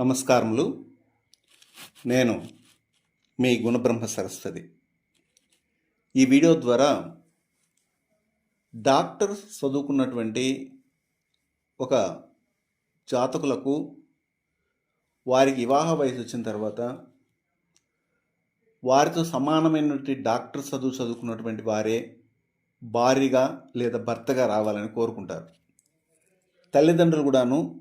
నమస్కారములు. నేను మీ గుణబ్రహ్మ సరస్వతి. ఈ వీడియో ద్వారా డాక్టర్ చదువుకున్నటువంటి ఒక జాతకులకు వారికి వివాహ వయసు వచ్చిన తర్వాత వారితో సమానమైనటువంటి డాక్టర్ చదువు చదువుకున్నటువంటి వారే భార్యగా లేదా భర్తగా రావాలని కోరుకుంటారు. తల్లిదండ్రులు కూడాను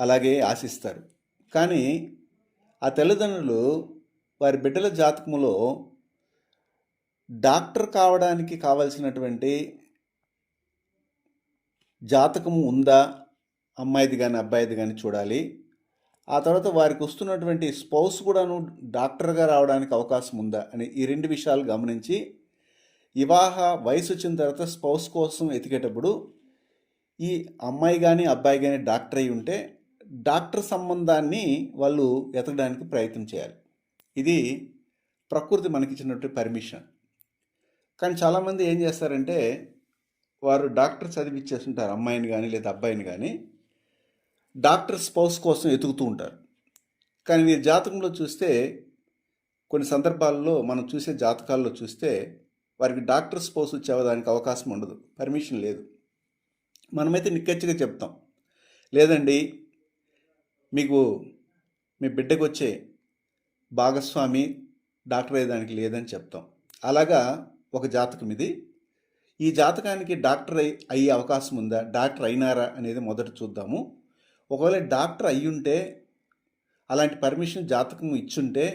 అలాగే ఆశిస్తారు. కానీ ఆ తల్లిదండ్రులు వారి బిడ్డల జాతకములో డాక్టర్ కావడానికి కావలసినటువంటి జాతకము ఉందా? అమ్మాయిది కానీ అబ్బాయిది కానీ చూడాలి. ఆ తర్వాత వారికి వస్తున్నటువంటి స్పౌస్ కూడాను డాక్టర్గా రావడానికి అవకాశం ఉందా? అని ఈ రెండు విషయాలు గమనించి వివాహ వయసు వచ్చిన తర్వాత స్పౌస్ కోసం ఎతికేటప్పుడు ఈ అమ్మాయి కానీ అబ్బాయి కానీ డాక్టర్ అయి ఉంటే డాక్టర్ సంబంధాన్ని వాళ్ళు ఎతకడానికి ప్రయత్నం చేయాలి. ఇది ప్రకృతి మనకిచ్చినటువంటి పర్మిషన్ కానీ చాలామంది ఏం చేస్తారంటే వారు డాక్టర్ చదివిచ్చేస్తుంటారు అమ్మాయిని కానీ లేదా అబ్బాయిని కానీ డాక్టర్ స్పౌస్ కోసం ఎతుకుతూ ఉంటారు. కానీ మీరు జాతకంలో చూస్తే కొన్ని సందర్భాల్లో మనం చూసే జాతకాల్లో చూస్తే వారికి డాక్టర్ స్పౌస్ వచ్చేదానికి అవకాశం ఉండదు. పర్మిషన్ లేదు. మనమైతే నిక్కచ్చిగా చెప్తాం. లేదండి మీకు మీ బిడ్డకు వచ్చే భాగస్వామి డాక్టర్ అయ్యేదానికి లేదని చెప్తాం. అలాగా ఒక జాతకం ఇది. ఈ జాతకానికి డాక్టర్ అయ్యి అయ్యే అవకాశం ఉందా? డాక్టర్ అయినారా అనేది మొదట చూద్దాము. ఒకవేళ డాక్టర్ అయ్యుంటే అలాంటి పర్మిషన్ జాతకం ఇచ్చుంటే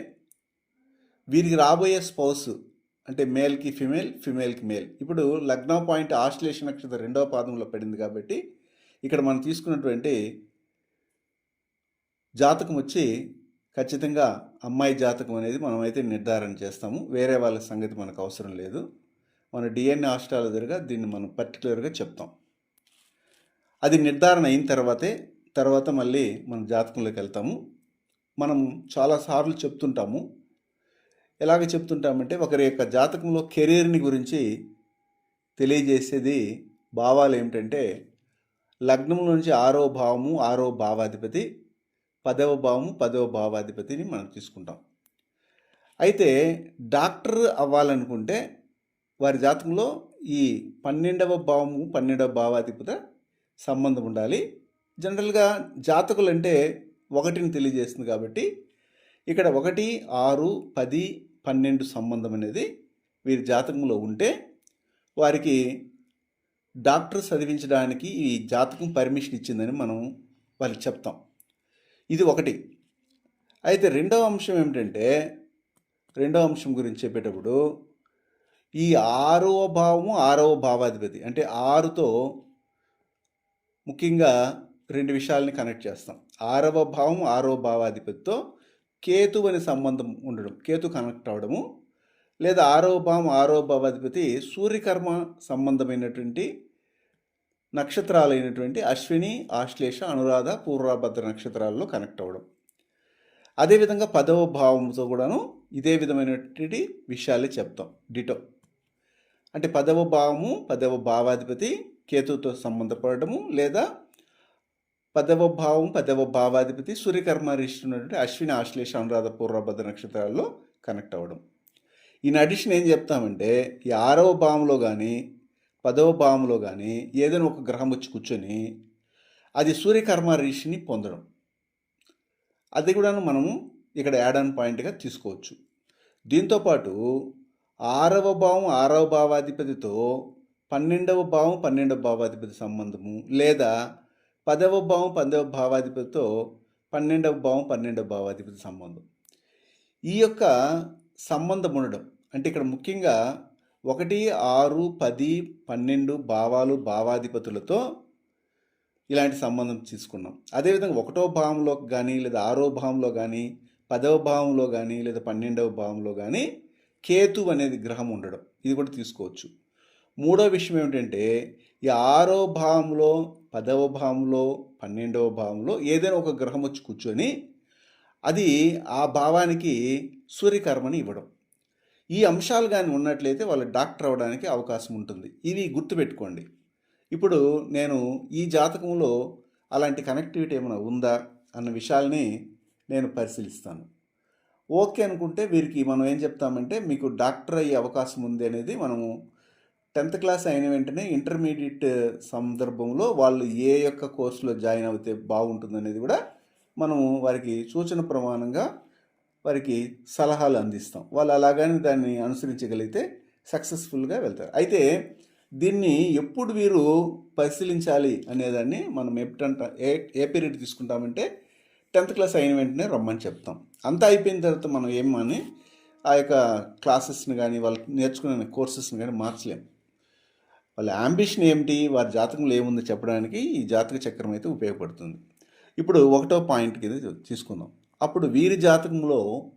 వీరికి రాబోయే స్పౌస్ అంటే మేల్కి ఫిమేల్ ఫిమేల్కి మేల్. ఇప్పుడు లగ్నం పాయింట్ ఆశ్లేష నక్షత్రం రెండవ పాదంలో పడింది కాబట్టి ఇక్కడ మనం తీసుకున్నటువంటి జాతకం వచ్చి ఖచ్చితంగా అమ్మాయి జాతకం అనేది మనమైతే నిర్ధారణ చేస్తాము. వేరే వాళ్ళ సంగతి మనకు అవసరం లేదు. మన డిఎన్ఏ ఆస్ట్రాలజర్గా దీన్ని మనం పర్టికులర్గా చెప్తాం. అది నిర్ధారణ అయిన తర్వాతే తర్వాత మళ్ళీ మన జాతకంలోకి వెళ్తాము. మనం చాలాసార్లు చెప్తుంటాము. ఎలాగ చెప్తుంటామంటే ఒకరి యొక్క జాతకంలో కెరీర్ని గురించి తెలియజేసేది భావాలు ఏమిటంటే లగ్నం నుంచి ఆరో భావము ఆరో భావాధిపతి పదవ భావము పదవ భావాధిపతిని మనం తీసుకుంటాం. అయితే డాక్టర్ అవ్వాలనుకుంటే వారి జాతకంలో ఈ పన్నెండవ భావము పన్నెండవ భావాధిపతి సంబంధం ఉండాలి. జనరల్గా జాతకులు అంటే ఒకటిని తెలియజేస్తుంది కాబట్టి ఇక్కడ ఒకటి ఆరు పది పన్నెండు సంబంధం అనేది వీరి జాతకంలో ఉంటే వారికి డాక్టర్ చదివించడానికి ఈ జాతకం పర్మిషన్ ఇచ్చిందని మనం వాళ్ళకి చెప్తాం. ఇది ఒకటి. అయితే రెండవ అంశం ఏమిటంటే రెండవ అంశం గురించి చెప్పేటప్పుడు ఈ ఆరవ భావము ఆరవ భావాధిపతి అంటే ఆరుతో ముఖ్యంగా రెండు విషయాలని కనెక్ట్ చేస్తాం. ఆరవ భావం ఆరవ భావాధిపతితో కేతు అనే సంబంధం ఉండడం కేతు కనెక్ట్ అవ్వడము లేదా ఆరవ భావం ఆరవ భావాధిపతి సూర్యకర్మ సంబంధమైనటువంటి నక్షత్రాలైనటువంటి అశ్విని ఆశ్లేష అనురాధ పూర్వభద్ర నక్షత్రాల్లో కనెక్ట్ అవ్వడం. అదేవిధంగా పదవ భావంతో కూడాను ఇదే విధమైనటువంటి విషయాలే చెప్తాం. డిటో. అంటే పదవ భావము పదవ భావాధిపతి కేతుతో సంబంధపడము లేదా పదవ భావం పదవ భావాధిపతి సూర్యకర్మ ఇస్తున్నటువంటి అశ్విని ఆశ్లేష అనురాధ పూర్వభద్ర నక్షత్రాల్లో కనెక్ట్ అవ్వడం. ఈయన అడిషన్ ఏం చెప్తామంటే ఈ ఆరవ భావంలో కానీ పదవ భావంలో కానీ ఏదైనా ఒక గ్రహం వచ్చి కూర్చొని అది సూర్యకర్మ ఋషిని పొందడం. అది కూడా మనము ఇక్కడ యాడ్ ఆన్ పాయింట్గా తీసుకోవచ్చు. దీంతోపాటు ఆరవ భావం ఆరవ భావాధిపతితో పన్నెండవ భావం పన్నెండవ భావాధిపతి సంబంధము లేదా పదవ భావం పదవ భావాధిపతితో పన్నెండవ భావం పన్నెండవ భావాధిపతి సంబంధం. ఈ యొక్క సంబంధం ఉండడం అంటే ఇక్కడ ముఖ్యంగా ఒకటి ఆరు పది పన్నెండు భావాలు భావాధిపతులతో ఇలాంటి సంబంధం తీసుకున్నాం. అదేవిధంగా ఒకటో భావంలో కానీ లేదా ఆరో భావంలో కానీ పదవ భావంలో కానీ లేదా పన్నెండవ భావంలో కానీ కేతు అనేది గ్రహం ఉండడం. ఇది కూడా తీసుకోవచ్చు. మూడో విషయం ఏమిటంటే ఈ ఆరో భావంలో పదవ భావంలో పన్నెండవ భావంలో ఏదైనా ఒక గ్రహం వచ్చి కూర్చొని అది ఆ భావానికి సూర్యకర్మని ఇవ్వడం. ఈ అంశాలు కానీ ఉన్నట్లయితే వాళ్ళు డాక్టర్ అవ్వడానికి అవకాశం ఉంటుంది. ఇవి గుర్తుపెట్టుకోండి. ఇప్పుడు నేను ఈ జాతకంలో అలాంటి కనెక్టివిటీ ఏమైనా ఉందా అన్న విషయాల్ని నేను పరిశీలిస్తాను. ఓకే అనుకుంటే వీరికి మనం ఏం చెప్తామంటే మీకు డాక్టర్ అయ్యే అవకాశం ఉంది అనేది మనము టెన్త్ క్లాస్ అయిన వెంటనే ఇంటర్మీడియట్ సందర్భంలో వాళ్ళు ఏ యొక్క కోర్సులో జాయిన్ అవుతే బాగుంటుంది అనేది కూడా మనము వారికి సూచన ప్రమాణంగా వారికి సలహాలు అందిస్తాం. వాళ్ళు అలాగని దాన్ని అనుసరించగలిగితే సక్సెస్ఫుల్గా వెళ్తారు. అయితే దీన్ని ఎప్పుడు వీరు పరిశీలించాలి అనేదాన్ని మనం ఎప్పుడంట ఏ ఏ పీరియడ్ తీసుకుంటామంటే టెన్త్ క్లాస్ అయిన వెంటనే రమ్మని చెప్తాం. అంతా అయిపోయిన తర్వాత మనం ఏమని ఆ యొక్క క్లాసెస్ని కానీ వాళ్ళు నేర్చుకునే కోర్సెస్ని కానీ మార్చలేం. వాళ్ళ అంబిషన్ ఏమిటి వారి జాతకంలో ఏముందో చెప్పడానికి ఈ జాతక చక్రం అయితే ఉపయోగపడుతుంది. ఇప్పుడు ఒకటో పాయింట్ కింద తీసుకుందాం. అప్పుడు వీరి జాతకంలో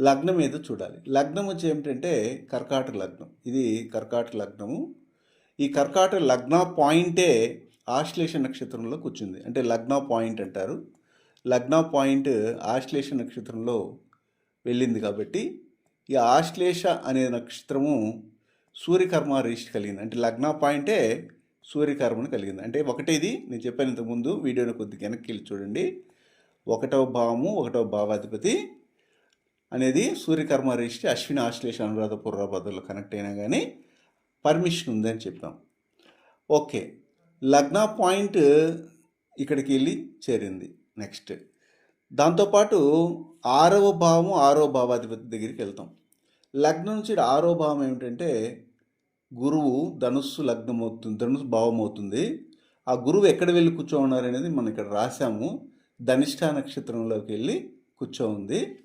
లగ్నం ఏదో చూడాలి. లగ్నం వచ్చి ఏమిటంటే కర్కాటక లగ్నం. ఇది కర్కాటక లగ్నము. ఈ కర్కాటక లగ్న పాయింటే ఆశ్లేష నక్షత్రంలో కూర్చుంది. అంటే లగ్న పాయింట్ అంటారు. లగ్న పాయింట్ ఆశ్లేష నక్షత్రంలో వెళ్ళింది కాబట్టి ఈ ఆశ్లేష అనే నక్షత్రము సూర్యకర్మ రిజిస్ట్ కలిగింది. అంటే లగ్న పాయింటే సూర్యకర్మను కలిగింది. అంటే ఒకటేది నేను చెప్పాను ఇంతకుముందు వీడియోని కొద్దిగా వెనక్కి వెళ్ళి చూడండి. ఒకటవ భావము ఒకటవ భావాధిపతి అనేది సూర్యకర్మ రిష్టి అశ్విని ఆశ్లేష అనురాధ పుర్రాపదల్లో కనెక్ట్ అయినా కానీ పర్మిషన్ ఉందని చెప్పాం ఓకే. లగ్న పాయింట్ ఇక్కడికి వెళ్ళి చేరింది. నెక్స్ట్ దాంతోపాటు ఆరవ భావము ఆరో భావాధిపతి దగ్గరికి వెళ్తాం. లగ్నం నుంచి ఆరో భావం ఏమిటంటే గురువు ధనుస్సు లగ్నం అవుతుంది ధనుస్సు భావం అవుతుంది ఆ గురువు ఎక్కడ వెళ్ళి కూర్చో అనేది మనం ఇక్కడ రాసాము ధనిష్ట నక్షత్రంలోకి వెళ్ళి కూర్చో ఉంది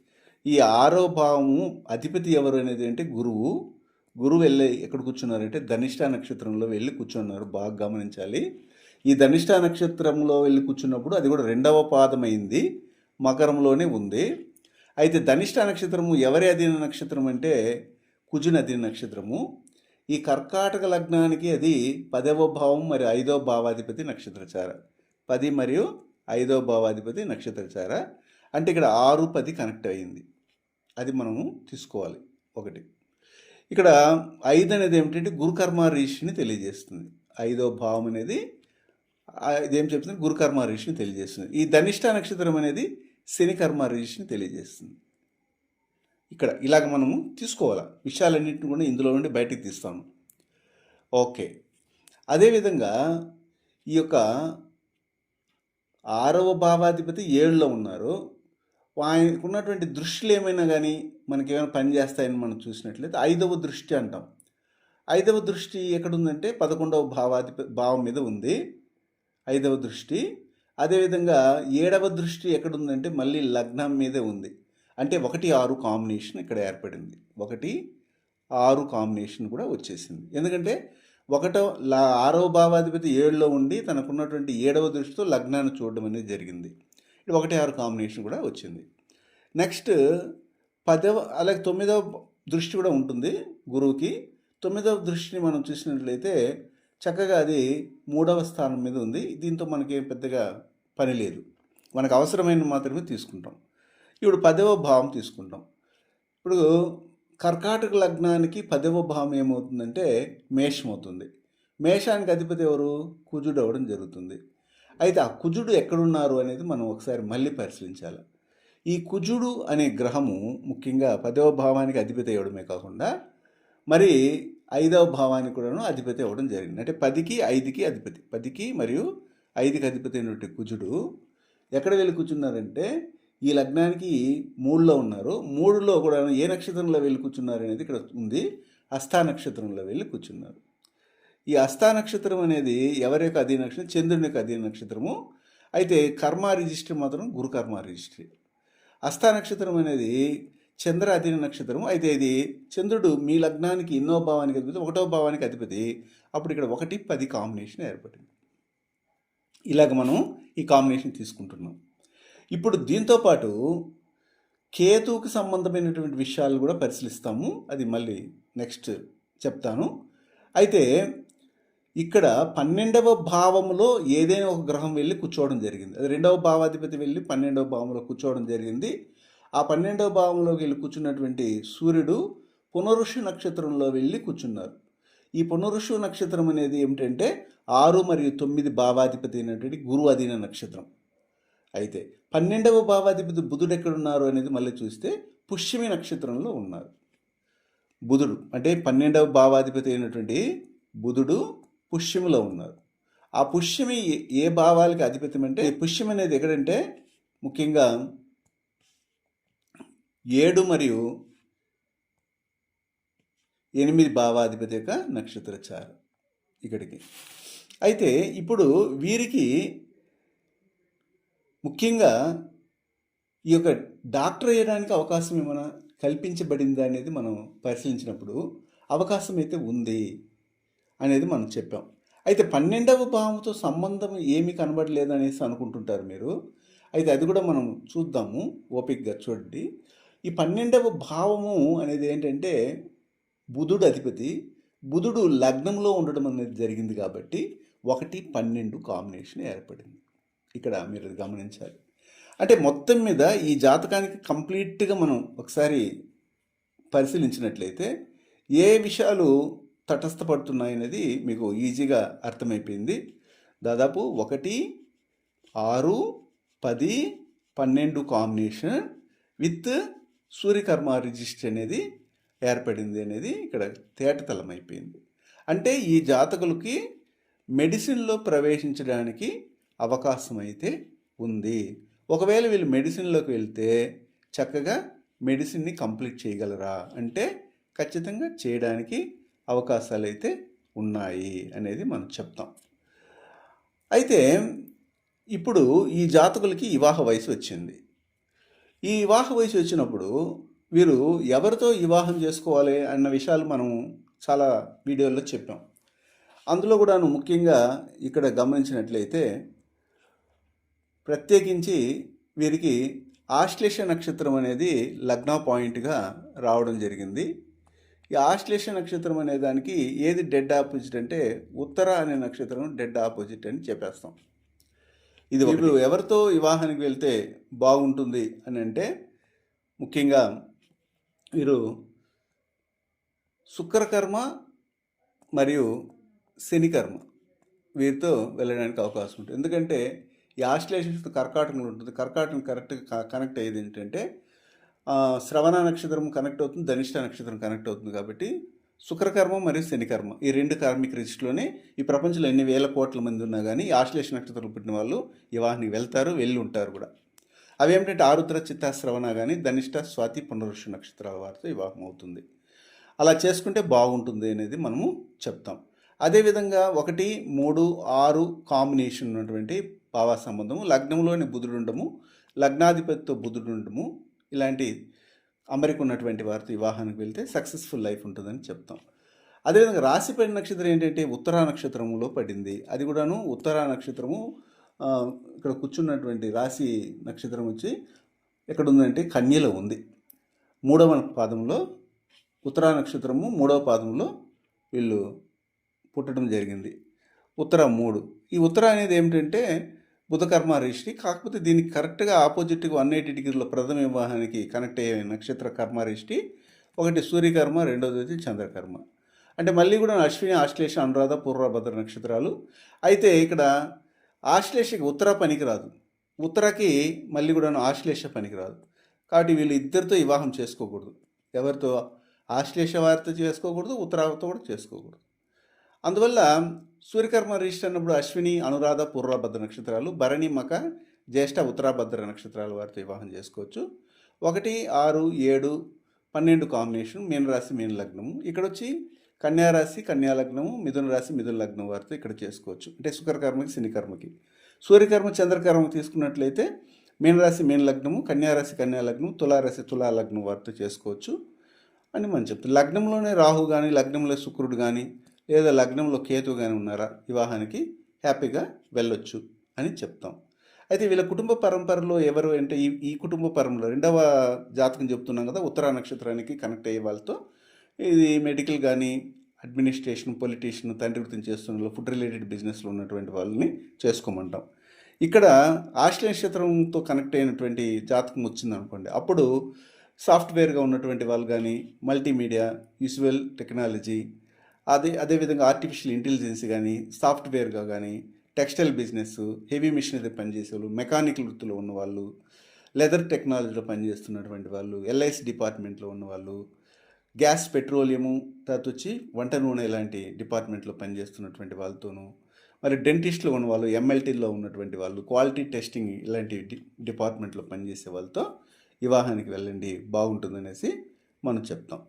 ఈ ఆరో భావము అధిపతి ఎవరు అనేది అంటే గురువు. గురువు వెళ్ళి ఎక్కడ కూర్చున్నారంటే ధనిష్ట నక్షత్రంలో వెళ్ళి కూర్చున్నారు. బాగా గమనించాలి. ఈ ధనిష్ట నక్షత్రంలో వెళ్ళి కూర్చున్నప్పుడు అది కూడా రెండవ పాదమైంది. మకరంలోనే ఉంది. అయితే ధనిష్ట నక్షత్రము ఎవరి అధీన నక్షత్రం అంటే కుజుని అధీన నక్షత్రము. ఈ కర్కాటక లగ్నానికి అది పదవ భావం మరియు ఐదవ భావాధిపతి నక్షత్రచార. పది మరియు ఐదో భావాధిపతి నక్షత్రచార. అంటే ఇక్కడ ఆరు పది కనెక్ట్ అయ్యింది. అది మనము తీసుకోవాలి. ఒకటి. ఇక్కడ ఐదు అనేది ఏమిటంటే గురుకర్మ రీషిని తెలియజేస్తుంది. ఐదో భావం అనేది ఇదేం చెప్తుంది? గురుకర్మ రీషిని తెలియజేస్తుంది. ఈ ధనిష్ట నక్షత్రం అనేది శని కర్మ రీషిని తెలియజేస్తుంది. ఇక్కడ ఇలాగ మనము తీసుకోవాలి? విషయాలన్నింటిని కూడా ఇందులో నుండి బయటికి తీస్తాము. ఓకే. అదేవిధంగా ఈ యొక్క ఆరవ భావాధిపతి ఏడులో ఉన్నారు. ఆయనకు ఉన్నటువంటి దృష్టిలు ఏమైనా కానీ మనకి ఏమైనా పని చేస్తాయని మనం చూసినట్లయితే ఐదవ దృష్టి అంటాం. ఐదవ దృష్టి ఎక్కడుందంటే పదకొండవ భావాధిప భావం మీద ఉంది. ఐదవ దృష్టి. అదేవిధంగా ఏడవ దృష్టి ఎక్కడుందంటే మళ్ళీ లగ్నం మీదే ఉంది. అంటే ఒకటి ఆరు కాంబినేషన్ ఇక్కడ ఏర్పడింది. ఒకటి ఆరు కాంబినేషన్ కూడా వచ్చేసింది. ఎందుకంటే ఒకటో లా ఆరవ భావాధిపతి ఏడులో ఉండి తనకున్నటువంటి ఏడవ దృష్టితో లగ్నాన్ని చూడడం అనేది జరిగింది. ఇది ఒకటి ఆరు కాంబినేషన్ కూడా వచ్చింది. నెక్స్ట్ పదవ అలాగే తొమ్మిదవ దృష్టి కూడా ఉంటుంది గురువుకి. తొమ్మిదవ దృష్టిని మనం చూసినట్లయితే చక్కగా అది మూడవ స్థానం మీద ఉంది. దీంతో మనకి పెద్దగా పని లేదు. మనకు అవసరమైన మాత్రమే తీసుకుంటాం. ఇప్పుడు పదవ భావం తీసుకుంటాం. ఇప్పుడు కర్కాటక లగ్నానికి పదవ భావం ఏమవుతుందంటే మేషం అవుతుంది మేషానికి అధిపతి ఎవరు? కుజుడు అవ్వడం జరుగుతుంది. అయితే ఆ కుజుడు ఎక్కడున్నారు అనేది మనం ఒకసారి మళ్ళీ పరిశీలించాలి. ఈ కుజుడు అనే గ్రహము ముఖ్యంగా పదవ భావానికి అధిపతి అవ్వడమే కాకుండా మరి ఐదవ భావానికి కూడాను అధిపతి అవ్వడం జరిగింది. అంటే పదికి ఐదుకి అధిపతి పదికి మరియు ఐదుకి అధిపతి అయినటువంటి కుజుడు ఎక్కడ వెళ్ళి కూర్చున్నారంటే ఈ లగ్నానికి మూడులో ఉన్నారు. మూడులో కూడా ఏ నక్షత్రంలో వెళ్ళి కూర్చున్నారు అనేది ఇక్కడ ఉంది. హస్తా నక్షత్రంలో వెళ్ళి కూర్చున్నారు. ఈ హస్తా నక్షత్రం అనేది ఎవరి యొక్క అధీన నక్షత్రం? చంద్రుని యొక్క అధీన నక్షత్రము. అయితే కర్మ రిజిస్టర్ మాత్రం గురు కర్మ రిజిస్టర్. హస్తా నక్షత్రం అనేది చంద్ర అధీన నక్షత్రం అయితే ఇది చంద్రుడు మీ లగ్నానికి ఎన్నో భావానికి అధిపతి ఒకటో భావానికి అధిపతి. అప్పుడు ఇక్కడ ఒకటి పది కాంబినేషన్ ఏర్పడింది. ఇలాగ మనం ఈ కాంబినేషన్ తీసుకుంటున్నాం. ఇప్పుడు దీంతో పాటు కేతువుకి సంబంధమైనటువంటి విషయాలు కూడా పరిశీలిస్తాము. అది మళ్ళీ నెక్స్ట్ చెప్తాను. అయితే ఇక్కడ పన్నెండవ భావములో ఏదైనా ఒక గ్రహం వెళ్ళి కూర్చోవడం జరిగింది. అది రెండవ భావాధిపతి వెళ్ళి పన్నెండవ భావంలో కూర్చోవడం జరిగింది. ఆ పన్నెండవ భావంలోకి వెళ్ళి కూర్చున్నటువంటి సూర్యుడు పునరుషు నక్షత్రంలో వెళ్ళి కూర్చున్నారు. ఈ పునరుషు నక్షత్రం అనేది ఏమిటంటే ఆరు మరియు తొమ్మిది భావాధిపతి అయినటువంటి గురు అధీన నక్షత్రం. అయితే పన్నెండవ భావాధిపతి బుధుడు ఎక్కడున్నారు అనేది మళ్ళీ చూస్తే పుష్యమి నక్షత్రంలో ఉన్నారు. బుధుడు అంటే పన్నెండవ భావాధిపతి అయినటువంటి బుధుడు పుష్యములో ఉన్నారు. ఆ పుష్యమి ఏ- ఏ భావాలకి అధిపత్యం అంటే పుష్యం అనేది ఎక్కడంటే ముఖ్యంగా ఏడు మరియు ఎనిమిది భావాధిపతి యొక్క నక్షత్రచారు ఇక్కడికి. అయితే ఇప్పుడు వీరికి ముఖ్యంగా ఈ యొక్క డాక్టర్ అయ్యడానికి అవకాశం ఏమైనా కల్పించబడిందా అనేది మనం పరిశీలించినప్పుడు అవకాశం అయితే ఉంది అనేది మనం చెప్పాం. అయితే పన్నెండవ భావంతో సంబంధం ఏమీ కనబడలేదు అనేసి అనుకుంటుంటారు మీరు. అయితే అది కూడా మనం చూద్దాము ఓపిక్గా చూడండి. ఈ పన్నెండవ భావము అనేది ఏంటంటే బుధుడు అధిపతి బుధుడు లగ్నంలో ఉండడం అనేది జరిగింది కాబట్టి ఒకటి పన్నెండు కాంబినేషన్ ఏర్పడింది. ఇక్కడ మీరు గమనించాలి. అంటే మొత్తం మీద ఈ జాతకానికి కంప్లీట్గా మనం ఒకసారి పరిశీలించినట్లయితే ఏ విషయాలు తటస్థపడుతున్నాయి అనేది మీకు ఈజీగా అర్థమైపోయింది. దాదాపు ఒకటి ఆరు పది పన్నెండు కాంబినేషన్ విత్ సూర్యకర్మ రిజిస్టర్ అనేది ఏర్పడింది అనేది ఇక్కడ తేటతలం అయిపోయింది అంటే ఈ జాతకులకి మెడిసిన్లో ప్రవేశించడానికి అవకాశం అయితే ఉంది. ఒకవేళ వీళ్ళు మెడిసిన్లోకి వెళ్తే చక్కగా మెడిసిన్ని కంప్లీట్ చేయగలరా? అంటే ఖచ్చితంగా చేయడానికి అవకాశాలు అయితే ఉన్నాయి అనేది మనం చెప్తాం. అయితే ఇప్పుడు ఈ జాతకులకి వివాహ వయసు వచ్చింది. ఈ వివాహ వయసు వచ్చినప్పుడు వీరు ఎవరితో వివాహం చేసుకోవాలి అన్న విషయాలు మనం చాలా వీడియోల్లో చెప్పాం. అందులో కూడాను ముఖ్యంగా ఇక్కడ గమనించినట్లయితే ప్రత్యేకించి వీరికి ఆశ్లేష నక్షత్రం అనేది లగ్న పాయింట్గా రావడం జరిగింది. ఈ ఆశ్లేష నక్షత్రం అనే దానికి ఏది డెడ్ ఆపోజిట్ అంటే ఉత్తర అనే నక్షత్రం డెడ్ ఆపోజిట్ అని చెప్పేస్తాం. ఇది ఇప్పుడు ఎవరితో వివాహానికి వెళ్తే బాగుంటుంది అని అంటే ముఖ్యంగా వీరు శుక్రకర్మ మరియు శనికర్మ వీరితో వెళ్ళడానికి అవకాశం ఉంటుంది. ఎందుకంటే ఈ ఆశ్లేష కర్కాటకంలో ఉంటుంది. కర్కాటకం కరెక్ట్గా కనెక్ట్ అయ్యేది ఏంటంటే శ్రవణ నక్షత్రం కనెక్ట్ అవుతుంది ధనిష్ట నక్షత్రం కనెక్ట్ అవుతుంది కాబట్టి శుక్రకర్మ మరియు శనికర్మ ఈ రెండు కార్మిక రిజిస్టులోనే ఈ ప్రపంచంలో ఎన్ని వేల కోట్ల మంది ఉన్నా కానీ ఈ ఆశ్లేష నక్షత్రం పుట్టిన వాళ్ళు వివాహానికి వెళ్తారు వెళ్ళి ఉంటారు కూడా. అవి ఏమిటంటే ఆరుద్ర చిత్త శ్రవణ కానీ ధనిష్ట స్వాతి పునరుషు నక్షత్రాల వారితో వివాహం అవుతుంది. అలా చేసుకుంటే బాగుంటుంది అనేది మనము చెప్తాం. అదేవిధంగా ఒకటి మూడు ఆరు కాంబినేషన్ ఉన్నటువంటి భావ సంబంధము లగ్నంలోని బుధుడు ఉండము లగ్నాధిపతితో బుధుడు ఉండము ఇలాంటి అమరిక ఉన్నటువంటి వారితో వివాహానికి వెళ్తే సక్సెస్ఫుల్ లైఫ్ ఉంటుందని చెప్తాం. అదేవిధంగా రాశి పడిన నక్షత్రం ఏంటంటే ఉత్తరా నక్షత్రములో పడింది. అది కూడాను ఉత్తరా నక్షత్రము ఇక్కడ కూర్చున్నటువంటి రాశి నక్షత్రం వచ్చి ఎక్కడ ఉందంటే కన్యలో ఉంది. మూడవ పాదంలో ఉత్తరా నక్షత్రము మూడవ పాదంలో వీళ్ళు పుట్టడం జరిగింది. ఉత్తర మూడు. ఈ ఉత్తర అనేది ఏమిటంటే బుధకర్మ రిషి కాకపోతే దీనికి కరెక్ట్గా ఆపోజిట్గా వన్ ఎయిటీ డిగ్రీల ప్రథమ వివాహానికి కనెక్ట్ అయ్యే నక్షత్ర కర్మ రిష్టి. ఒకటి సూర్యకర్మ రెండోది వచ్చి చంద్రకర్మ. అంటే మళ్ళీ కూడా అశ్విని ఆశ్లేష అనురాధ పూర్వభద్ర నక్షత్రాలు. అయితే ఇక్కడ ఆశ్లేషకి ఉత్తర పనికిరాదు ఉత్తరకి మళ్ళీ కూడా ఆశ్లేష పనికిరాదు కాబట్టి వీళ్ళు ఇద్దరితో వివాహం చేసుకోకూడదు. ఎవరితో? ఆశ్లేష వారితో చేసుకోకూడదు ఉత్తరాతో కూడా చేసుకోకూడదు. అందువల్ల సూర్యకర్మ రిజిస్టర్ అన్నప్పుడు అశ్విని అనురాధ పూర్వభద్ర నక్షత్రాలు భరణి మక జ్యేష్ఠ ఉత్తరాభద్ర నక్షత్రాల వారితో వివాహం చేసుకోవచ్చు. ఒకటి ఆరు ఏడు పన్నెండు కాంబినేషన్ మీనరాశి మీన లగ్నము ఇక్కడ వచ్చి కన్యారాశి కన్యాలగ్నము కన్యా లగ్నము మిథున రాశి మిథున లగ్నం వారితో ఇక్కడ చేసుకోవచ్చు. అంటే శుక్రకర్మకి శనికర్మకి. సూర్యకర్మ చంద్రకర్మ తీసుకున్నట్లయితే మీనరాశి మీన లగ్నము కన్యారాశి కన్యాలగ్నం తులారాశి తులాలగ్నం వారితో చేసుకోవచ్చు. అని మనం చెప్తాం. లగ్నంలోనే రాహు కానీ లగ్నంలో శుక్రుడు కానీ లేదా లగ్నంలో కేతు కానీ ఉన్నారా? వివాహానికి హ్యాపీగా వెళ్ళొచ్చు అని చెప్తాం. అయితే వీళ్ళ కుటుంబ పరంపరలో ఎవరు అంటే ఈ ఈ కుటుంబ పరంలో రెండవ జాతకం చెప్తున్నాం కదా ఉత్తరా నక్షత్రానికి కనెక్ట్ అయ్యే వాళ్ళతో ఇది మెడికల్ కానీ అడ్మినిస్ట్రేషన్ పొలిటీషియన్ తండ్రి వృత్తిని చేస్తున్న ఫుడ్ రిలేటెడ్ బిజినెస్లో ఉన్నటువంటి వాళ్ళని చేసుకోమంటాం. ఇక్కడ ఆశ్లేష నక్షత్రంతో కనెక్ట్ అయినటువంటి జాతకం వచ్చిందనుకోండి అప్పుడు సాఫ్ట్వేర్గా ఉన్నటువంటి వాళ్ళు కానీ మల్టీమీడియా విజువల్ టెక్నాలజీ అదే అదేవిధంగా ఆర్టిఫిషియల్ ఇంటెలిజెన్స్ కానీ సాఫ్ట్వేర్గా కానీ టెక్స్టైల్ బిజినెస్ హెవీ మిషనరీ పనిచేసే వాళ్ళు మెకానికల్ వృత్తిలో ఉన్నవాళ్ళు లెదర్ టెక్నాలజీలో పనిచేస్తున్నటువంటి వాళ్ళు ఎల్ఐసి డిపార్ట్మెంట్లో ఉన్నవాళ్ళు గ్యాస్ పెట్రోలియము తర్వాత వచ్చి వంట నూనె ఇలాంటి డిపార్ట్మెంట్లో పనిచేస్తున్నటువంటి వాళ్ళతోనూ మరి డెంటిస్ట్లో ఉన్నవాళ్ళు ఎంఎల్టీలో ఉన్నటువంటి వాళ్ళు క్వాలిటీ టెస్టింగ్ ఇలాంటి డి డిపార్ట్మెంట్లో పనిచేసే వాళ్ళతో వివాహానికి వెళ్ళండి బాగుంటుందనేసి మనం చెప్తాం.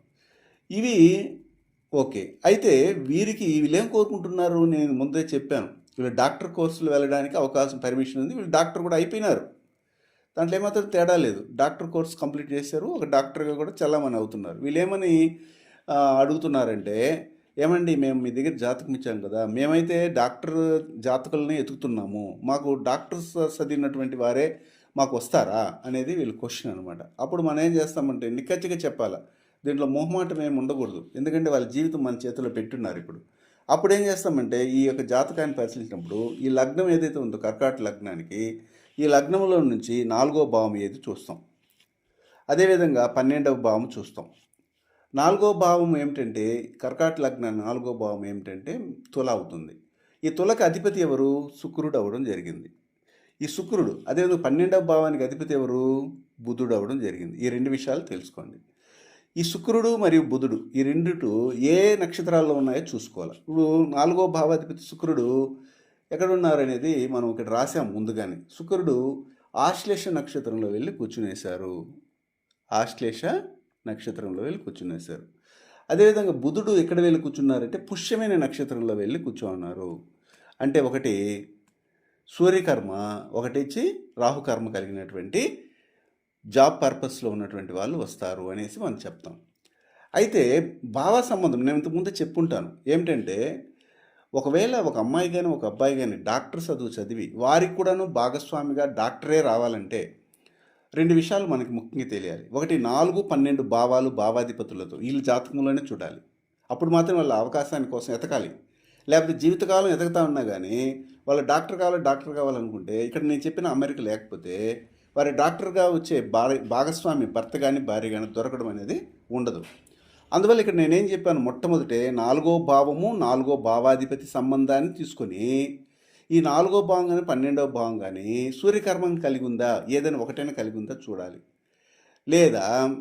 ఇవి ఓకే. అయితే వీరికి వీళ్ళేం కోరుకుంటున్నారు? నేను ముందే చెప్పాను. వీళ్ళు డాక్టర్ కోర్సులు వెళ్ళడానికి అవకాశం పర్మిషన్ ఉంది. వీళ్ళు డాక్టర్ కూడా అయిపోయినారు. దాంట్లో ఏమాత్రం తేడా లేదు. డాక్టర్ కోర్స్ కంప్లీట్ చేశారు. ఒక డాక్టర్గా కూడా చల్లమని అవుతున్నారు. వీళ్ళు ఏమని అడుగుతున్నారంటే ఏమండి మేము మీ దగ్గర జాతకం ఇచ్చాం కదా. మేమైతే డాక్టర్ జాతకులని ఎతుకుతున్నాము మాకు డాక్టర్స్ చదివినటువంటి వారే మాకు వస్తారా? అనేది వీళ్ళు క్వశ్చన్ అనమాట అప్పుడు మనం ఏం చేస్తామంటే నిక్కచ్చిగా చెప్పాలా దీంట్లో మొహమాటం ఏమి ఉండకూడదు. ఎందుకంటే వాళ్ళ జీవితం మన చేతిలో పెట్టున్నారు ఇప్పుడు. అప్పుడు ఏం చేస్తామంటే ఈ యొక్క జాతకాన్ని పరిశీలించినప్పుడు ఈ లగ్నం ఏదైతే ఉందో కర్కాట లగ్నానికి ఈ లగ్నంలో నుంచి నాలుగో భావం ఏది చూస్తాం. అదేవిధంగా పన్నెండవ భావం చూస్తాం. నాలుగో భావం ఏమిటంటే కర్కాట లగ్నం నాలుగో భావం ఏమిటంటే తుల అవుతుంది. ఈ తులకు అధిపతి ఎవరు? శుక్రుడు అవ్వడం జరిగింది. ఈ శుక్రుడు అదేవిధంగా పన్నెండవ భావానికి అధిపతి ఎవరు? బుధుడు అవ్వడం జరిగింది. ఈ రెండు విషయాలు తెలుసుకోండి. ఈ శుక్రుడు మరియు బుధుడు ఈ రెండిటు ఏ నక్షత్రాల్లో ఉన్నాయో చూసుకోవాలి. ఇప్పుడు నాలుగో భావాధిపతి శుక్రుడు ఎక్కడున్నారనేది మనం ఇక్కడ రాసాం ముందుగానే. శుక్రుడు ఆశ్లేష నక్షత్రంలో వెళ్ళి కూర్చునేశారు. ఆశ్లేష నక్షత్రంలో వెళ్ళి కూర్చునేశారు. అదేవిధంగా బుధుడు ఎక్కడ వెళ్ళి కూర్చున్నారంటే పుష్యమైన నక్షత్రంలో వెళ్ళి కూర్చోన్నారు. అంటే ఒకటి సూర్యకర్మ ఒకటిచ్చి రాహుకర్మ కలిగినటువంటి జాబ్ పర్పస్లో ఉన్నటువంటి వాళ్ళు వస్తారు అనేసి మనం చెప్తాం. అయితే భావ సంబంధం నేను ఇంతకుముందే చెప్పుంటాను. ఏమిటంటే ఒకవేళ ఒక అమ్మాయి కానీ ఒక అబ్బాయి కానీ డాక్టర్ చదువు చదివి వారికి కూడాను భాగస్వామిగా డాక్టరే రావాలంటే రెండు విషయాలు మనకి ముఖ్యంగా తెలియాలి. ఒకటి నాలుగు పన్నెండు భావాలు భావాధిపతులతో వీళ్ళ జాతకంలోనే చూడాలి. అప్పుడు మాత్రం వాళ్ళ అవకాశాన్ని కోసం ఎతకాలి. లేకపోతే జీవితకాలం ఎతకతా ఉన్నా కానీ వాళ్ళ డాక్టర్ కావాలి డాక్టర్ కావాలనుకుంటే ఇక్కడ నేను చెప్పిన అమెరికా లేకపోతే వారి డాక్టర్గా వచ్చే భార్య భాగస్వామి భర్త కానీ భార్య కానీ దొరకడం అనేది ఉండదు. అందువల్ల ఇక్కడ నేనేం చెప్పాను? మొట్టమొదటే నాలుగో భావము నాలుగో భావాధిపతి సంబంధాన్ని తీసుకొని ఈ నాలుగో భావం కానీ పన్నెండవ భావం కానీ సూర్యకర్మం కలిగి ఉందా? ఏదైనా ఒకటైనా కలిగి ఉందా? చూడాలి. లేదా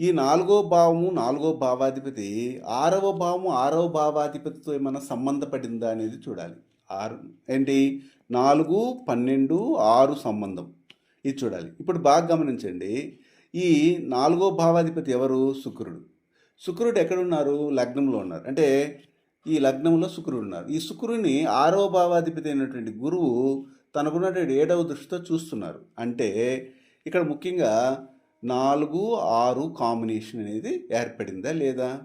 ఈ నాలుగో భావము నాలుగో భావాధిపతి ఆరవ భావము ఆరవ భావాధిపతితో ఏమైనా సంబంధపడిందా అనేది చూడాలి. ఆరు ఏంటి? నాలుగు పన్నెండు ఆరు సంబంధం. ఇది చూడాలి. ఇప్పుడు బాగా గమనించండి. ఈ నాలుగో భావాధిపతి ఎవరు? శుక్రుడు. శుక్రుడు ఎక్కడున్నారు? లగ్నంలో ఉన్నారు. అంటే ఈ లగ్నంలో శుక్రుడు ఉన్నారు. ఈ శుక్రుడిని ఆరో భావాధిపతి అయినటువంటి గురువు తనకున్నటువంటి ఏడవ దృష్టితో చూస్తున్నారు. అంటే ఇక్కడ ముఖ్యంగా నాలుగు ఆరు కాంబినేషన్ అనేది ఏర్పడిందా లేదా?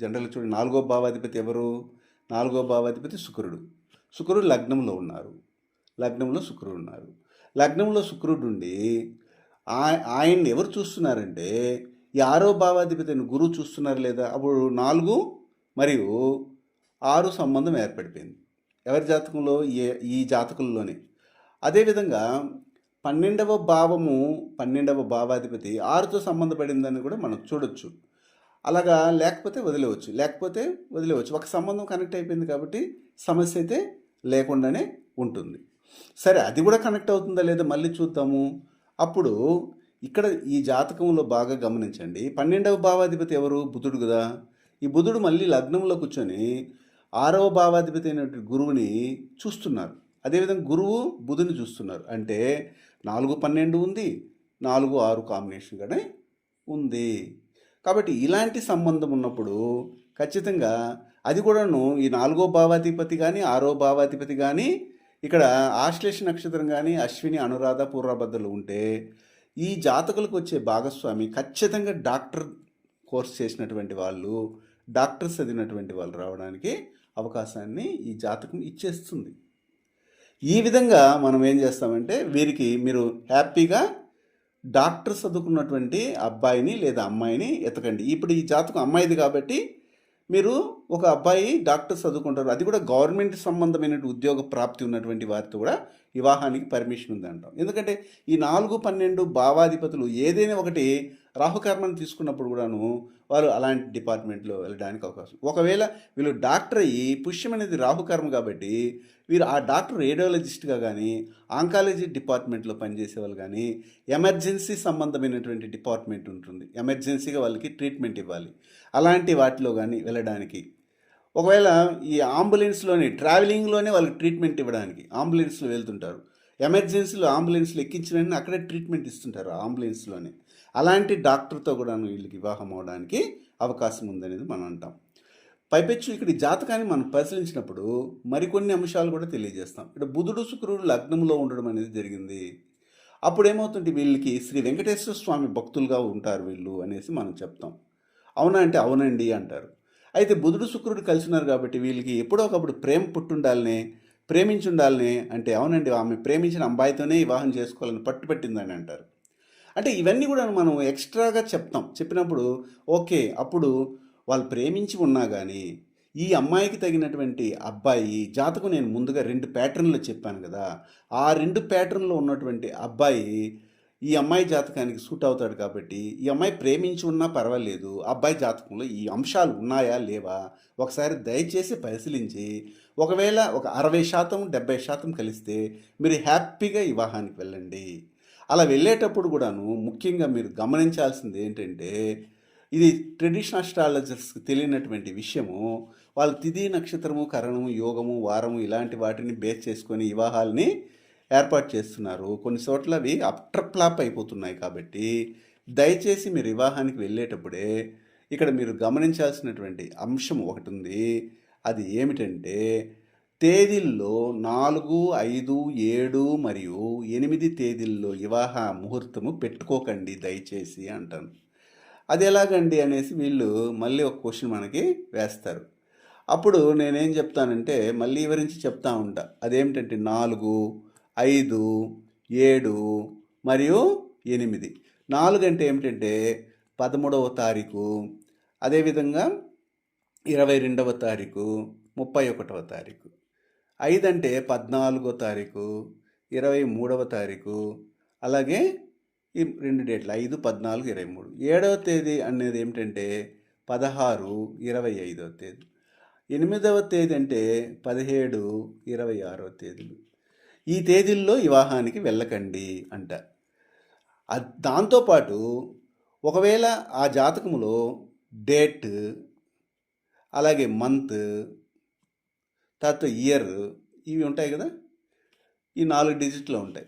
జనరల్గా చూడండి. నాలుగో భావాధిపతి ఎవరు? నాలుగో భావాధిపతి శుక్రుడు. శుక్రుడు లగ్నంలో ఉన్నారు. లగ్నంలో శుక్రుడు ఉన్నారు. లగ్నంలో శుక్రుడు ఉండి ఆయన్ని ఎవరు చూస్తున్నారంటే ఈ ఆరో భావాధిపతిని గురువు చూస్తున్నారు లేదా? అప్పుడు నాలుగు మరియు ఆరు సంబంధం ఏర్పడిపోయింది. ఎవరి జాతకంలో? ఏ ఈ జాతకుల్లోనే. అదేవిధంగా పన్నెండవ భావము పన్నెండవ భావాధిపతి ఆరుతో సంబంధపడిందని కూడా మనం చూడొచ్చు. అలాగా లేకపోతే వదిలేవచ్చు. లేకపోతే వదిలేవచ్చు. ఒక సంబంధం కనెక్ట్ అయిపోయింది కాబట్టి సమస్య అయితే లేకుండానే ఉంటుంది. సరే అది కూడా కనెక్ట్ అవుతుందా లేదా మళ్ళీ చూద్దాము. అప్పుడు ఇక్కడ ఈ జాతకంలో బాగా గమనించండి. పన్నెండవ భావాధిపతి ఎవరు? బుధుడు కదా. ఈ బుధుడు మళ్ళీ లగ్నంలో కూర్చొని ఆరవ భావాధిపతి అయినటువంటి గురువుని చూస్తున్నారు. అదేవిధంగా గురువు బుధుని చూస్తున్నారు. అంటే నాలుగు పన్నెండు ఉంది నాలుగు ఆరు కాంబినేషన్ కూడా ఉంది. కాబట్టి ఇలాంటి సంబంధం ఉన్నప్పుడు ఖచ్చితంగా అది కూడాను ఈ నాలుగో భావాధిపతి కానీ ఆరో భావాధిపతి కానీ ఇక్కడ ఆశ్లేష నక్షత్రం కానీ అశ్విని అనురాధ పూర్వబద్ధలు ఉంటే ఈ జాతకులకు వచ్చే భాగస్వామి ఖచ్చితంగా డాక్టర్ కోర్స్ చేసినటువంటి వాళ్ళు డాక్టర్స్ చదివినటువంటి వాళ్ళు రావడానికి అవకాశాన్ని ఈ జాతకం ఇచ్చేస్తుంది. ఈ విధంగా మనం ఏం చేస్తామంటే వీరికి మీరు హ్యాపీగా డాక్టర్ చదువుకున్నటువంటి అబ్బాయిని లేదా అమ్మాయిని ఎతకండి. ఇప్పుడు ఈ జాతకం అమ్మాయిది కాబట్టి మీరు ఒక అబ్బాయి డాక్టర్ చదువుకుంటారు. అది కూడా గవర్నమెంట్ సంబంధమైన ఉద్యోగ ప్రాప్తి ఉన్నటువంటి వారితో కూడా వివాహానికి పర్మిషన్ ఉంది అంటాం ఎందుకంటే ఈ నాలుగు పన్నెండు భావాధిపతులు ఏదైనా ఒకటి రాహుకర్మను తీసుకున్నప్పుడు కూడాను వారు అలాంటి డిపార్ట్మెంట్లో వెళ్ళడానికి అవకాశం. ఒకవేళ వీళ్ళు డాక్టర్ అయ్యి పుష్యం అనేది రాహుకర్మ కాబట్టి వీరు ఆ డాక్టర్ రేడియాలజిస్ట్గా కానీ ఆంకాలజీ డిపార్ట్మెంట్లో పనిచేసే వాళ్ళు కానీ ఎమర్జెన్సీ సంబంధమైనటువంటి డిపార్ట్మెంట్ ఉంటుంది. ఎమర్జెన్సీగా వాళ్ళకి ట్రీట్మెంట్ ఇవ్వాలి. అలాంటి వాటిలో కానీ వెళ్ళడానికి. ఒకవేళ ఈ అంబులెన్స్లోనే ట్రావెలింగ్లోనే వాళ్ళకి ట్రీట్మెంట్ ఇవ్వడానికి అంబులెన్స్లో వెళ్తుంటారు. ఎమర్జెన్సీలో అంబులెన్స్లో ఎక్కించిన అక్కడే ట్రీట్మెంట్ ఇస్తుంటారు ఆ అంబులెన్స్లోనే. అలాంటి డాక్టర్తో కూడా వీళ్ళకి వివాహం అవడానికి అవకాశం ఉందనేది మనం అంటాం. పైపెచ్చు ఇక్కడ జాతకాన్ని మనం పరిశీలించినప్పుడు మరికొన్ని అంశాలు కూడా తెలియజేస్తాం. ఇక్కడ బుధుడు శుక్రుడు లగ్నంలో ఉండడం అనేది జరిగింది. అప్పుడు ఏమవుతుంది వీళ్ళకి శ్రీ వెంకటేశ్వర స్వామి భక్తులుగా ఉంటారు వీళ్ళు అనేసి మనం చెప్తాం. అవునా అంటే అవునండి అంటారు. అయితే బుధుడు శుక్రుడు కలిసినారు కాబట్టి వీళ్ళకి ఎప్పుడో ఒకప్పుడు ప్రేమ పుట్టుండాలనే ప్రేమించుండాలనే అంటే అవునండి ఆమె ప్రేమించిన అమ్మాయితోనే వివాహం చేసుకోవాలని పట్టుపట్టిందని అంటారు. అంటే ఇవన్నీ కూడా మనం ఎక్స్ట్రాగా చెప్తాం. చెప్పినప్పుడు ఓకే అప్పుడు వాళ్ళు ప్రేమించి ఉన్నా కానీ ఈ అమ్మాయికి తగినటువంటి అబ్బాయి జాతకం నేను ముందుగా రెండు ప్యాటర్న్లు చెప్పాను కదా ఆ రెండు ప్యాటర్న్లో ఉన్నటువంటి అబ్బాయి ఈ అమ్మాయి జాతకానికి సూట్ అవుతాడు కాబట్టి ఈ అమ్మాయి ప్రేమించి ఉన్నా పర్వాలేదు అబ్బాయి జాతకంలో ఈ అంశాలు ఉన్నాయా లేవా ఒకసారి దయచేసి పరిశీలించి ఒకవేళ ఒక అరవై శాతం డెబ్బై శాతం కలిస్తే మీరు హ్యాపీగా వివాహానికి వెళ్ళండి. అలా వెళ్ళేటప్పుడు కూడాను ముఖ్యంగా మీరు గమనించాల్సింది ఏంటంటే ఇది ట్రెడిషనల్ అస్ట్రాలజర్స్కి తెలియనటువంటి విషయము. వాళ్ళు తిథి నక్షత్రము కరణము యోగము వారము ఇలాంటి వాటిని బేస్ చేసుకొని వివాహాలని ఏర్పాటు చేస్తున్నారు. కొన్ని చోట్ల అవి అప్ట్రప్లాప్ అయిపోతున్నాయి కాబట్టి దయచేసి మీరు వివాహానికి వెళ్ళేటప్పుడే ఇక్కడ మీరు గమనించాల్సినటువంటి అంశం ఒకటి ఉంది. అది ఏమిటంటే తేదీల్లో నాలుగు ఐదు ఏడు మరియు ఎనిమిది తేదీల్లో వివాహ ముహూర్తము పెట్టుకోకండి దయచేసి అంటాను. అది ఎలాగండి అనేసి వీళ్ళు మళ్ళీ ఒక క్వశ్చన్ మనకి వేస్తారు. అప్పుడు నేనేం చెప్తానంటే మళ్ళీ వివరించి చెప్తా ఉంటా. అదేమిటంటే నాలుగు ఐదు ఏడు మరియు ఎనిమిది. నాలుగు అంటే ఏమిటంటే పదమూడవ తారీఖు అదేవిధంగా ఇరవై రెండవ తారీఖు ముప్పై ఒకటవ తారీఖు. ఐదు అంటే పద్నాలుగో తారీఖు ఇరవై మూడవ తారీఖు అలాగే ఈ రెండు డేట్లు ఐదు పద్నాలుగు ఇరవై మూడు. ఏడవ తేదీ అనేది ఏమిటంటే పదహారు ఇరవై ఐదవ తేదీ. ఎనిమిదవ తేదీ అంటే పదిహేడు ఇరవై ఆరవ తేదీలు. ఈ తేదీల్లో వివాహానికి వెళ్ళకండి అంట. దాంతోపాటు ఒకవేళ ఆ జాతకములో డేట్ అలాగే మంత్ తర్వాత ఇయర్ ఇవి ఉంటాయి కదా ఈ నాలుగు డిజిట్లో ఉంటాయి.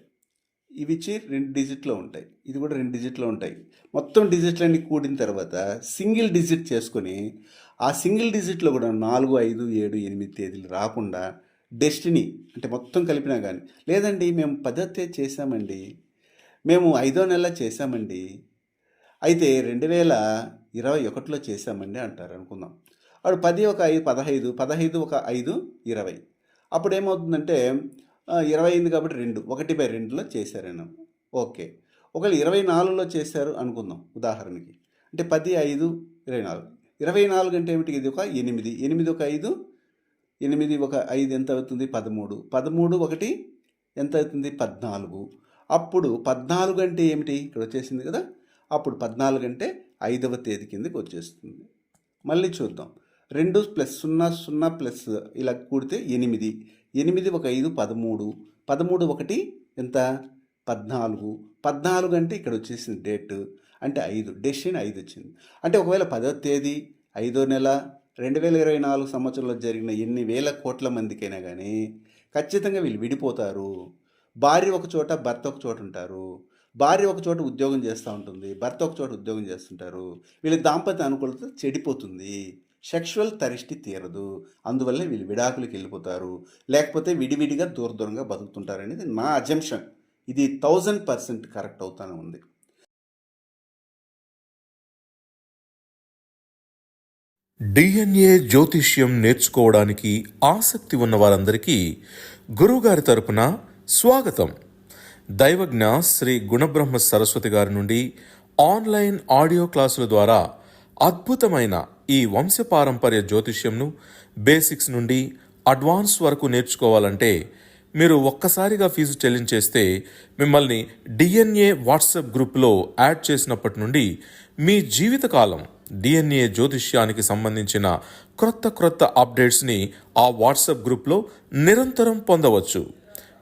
ఇవి ఇచ్చి రెండు డిజిట్లో ఉంటాయి. ఇది కూడా రెండు డిజిట్లో ఉంటాయి. మొత్తం డిజిట్లన్నీ కూడిన తర్వాత సింగిల్ డిజిట్ చేసుకొని ఆ సింగిల్ డిజిట్లో కూడా నాలుగు ఐదు ఏడు ఎనిమిది తేదీలు రాకుండా డెస్టినీ అంటే మొత్తం కలిపినా కానీ లేదండి మేము పద్ధతి చేశామండి చేసామండి మేము ఐదో నెల చేసామండి అయితే రెండు వేల ఇరవై ఒకటిలో చేసామండి అంటారు అనుకుందాం. వాడు పది ఒక ఐదు పదహైదు పదహైదు ఒక ఐదు ఇరవై. అప్పుడు ఏమవుతుందంటే ఇరవై అయింది కాబట్టి రెండు ఒకటి బై రెండులో చేశారని ఓకే. ఒకవేళ ఇరవై నాలుగులో చేశారు అనుకుందాం ఉదాహరణకి. అంటే పది ఐదు ఇరవై నాలుగు. ఇరవై నాలుగు అంటే ఏమిటి? ఇది ఒక ఎనిమిది. ఎనిమిది ఒక ఐదు ఎనిమిది ఒక ఐదు ఎంత అవుతుంది? పదమూడు. పదమూడు ఒకటి ఎంత అవుతుంది? పద్నాలుగు. అప్పుడు పద్నాలుగు అంటే ఏమిటి? ఇక్కడ వచ్చేసింది కదా. అప్పుడు పద్నాలుగు అంటే ఐదవ తేదీ కిందకి వచ్చేస్తుంది. మళ్ళీ చూద్దాం. రెండు ప్లస్ సున్నా సున్నా ప్లస్ ఇలా కూడితే ఎనిమిది. ఎనిమిది ఒక ఐదు పదమూడు. పదమూడు ఒకటి ఎంత? పద్నాలుగు. పద్నాలుగు అంటే ఇక్కడ వచ్చేసింది డేట్. అంటే ఐదు. డెసిషన్ ఐదు వచ్చింది. అంటే ఒకవేళ పదో తేదీ ఐదో నెల రెండు వేల ఇరవై నాలుగు సంవత్సరంలో జరిగిన ఎన్ని వేల కోట్ల మందికైనా కానీ ఖచ్చితంగా వీళ్ళు విడిపోతారు. భార్య ఒక చోట భర్త ఒక చోట ఉంటారు. భార్య ఒక చోట ఉద్యోగం చేస్తూ ఉంటుంది. భర్త ఒక చోట ఉద్యోగం చేస్తుంటారు. వీళ్ళ దాంపత్య అనుకూలత చెడిపోతుంది. సెక్షువల్ తరిష్టి తీరదు. అందువల్ల వీళ్ళు విడాకులకు వెళ్ళిపోతారు. లేకపోతే విడివిడిగా దూర దూరంగా బతుకుతుంటారు అనేది నా అజంప్షన్. ఇది థౌజండ్ పర్సెంట్ కరెక్ట్ అవుతానే ఉంది. డిఎన్ఏ జ్యోతిష్యం నేర్చుకోవడానికి ఆసక్తి ఉన్న వారందరికీ గురువుగారి తరపున స్వాగతం. దైవజ్ఞ శ్రీ గుణబ్రహ్మ సరస్వతి గారి నుండి ఆన్లైన్ ఆడియో క్లాసుల ద్వారా అద్భుతమైన ఈ వంశపారంపర్య జ్యోతిష్యంను బేసిక్స్ నుండి అడ్వాన్స్ వరకు నేర్చుకోవాలంటే మీరు ఒక్కసారిగా ఫీజు చెల్లించేస్తే మిమ్మల్ని డిఎన్ఏ వాట్సాప్ గ్రూప్లో యాడ్ చేసినప్పటి నుండి మీ జీవితకాలం డిఎన్ఏ జ్యోతిష్యానికి సంబంధించిన క్రొత్త క్రొత్త అప్డేట్స్ని ఆ వాట్సాప్ గ్రూప్లో నిరంతరం పొందవచ్చు.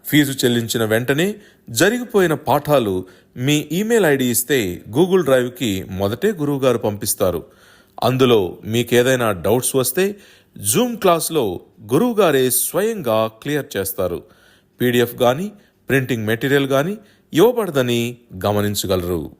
ఫీజు చెల్లించిన వెంటనే జరిగిపోయిన పాఠాలు మీ ఈమెయిల్ ఐడి ఇస్తే గూగుల్ డ్రైవ్కి మొదటే గురువుగారు పంపిస్తారు. అందులో మీకేదైనా డౌట్స్ వస్తే జూమ్ క్లాస్లో గురువుగారే స్వయంగా క్లియర్ చేస్తారు. పీడిఎఫ్ కానీ ప్రింటింగ్ మెటీరియల్ కానీ ఇవ్వబడదని గమనించగలరు.